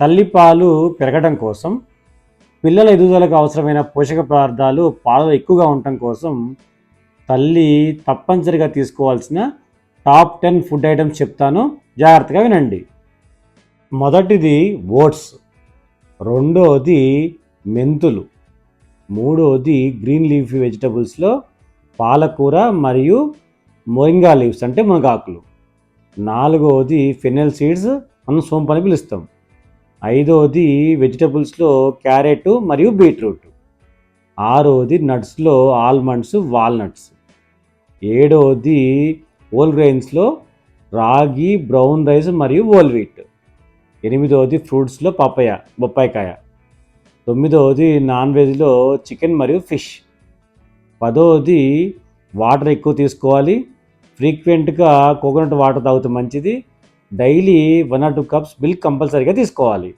తల్లిపాలు పెరగడం కోసం పిల్లల ఎదుగుదలకు అవసరమైన పోషక పదార్థాలు పాలలో ఎక్కువగా ఉండటం కోసం తల్లి తప్పనిసరిగా తీసుకోవాల్సిన టాప్ టెన్ ఫుడ్ ఐటమ్స్ చెప్తాను. జాగ్రత్తగా వినండి. మొదటిది ఓట్స్ రెండోది మెంతులు మూడోది గ్రీన్ లీఫీ వెజిటబుల్స్లో పాలకూర మరియు మొరింగా లీవ్స్ అంటే మునగాకులు నాలుగవది ఫెనెల్ సీడ్స్ మనం సోంపు అని పిలుస్తాం. ఐదవది వెజిటబుల్స్లో క్యారెట్ మరియు బీట్రూట్. ఆరవది నట్స్లో ఆల్మండ్స్ వాల్నట్స్. ఏడవది హోల్ గ్రెయిన్స్లో రాగి బ్రౌన్ రైస్ మరియు హోల్ వీట్. ఎనిమిదవది ఫ్రూట్స్లో పప్పయ బొప్పాయికాయ. తొమ్మిదవది నాన్ వెజ్లో చికెన్ మరియు ఫిష్. పదవది వాటర్ ఎక్కువ తీసుకోవాలి. ఫ్రీక్వెంట్గా కోకోనట్ వాటర్ తాగితే మంచిది. Daily one or two cups milk కంపల్సరీగా తీసుకోవాలి.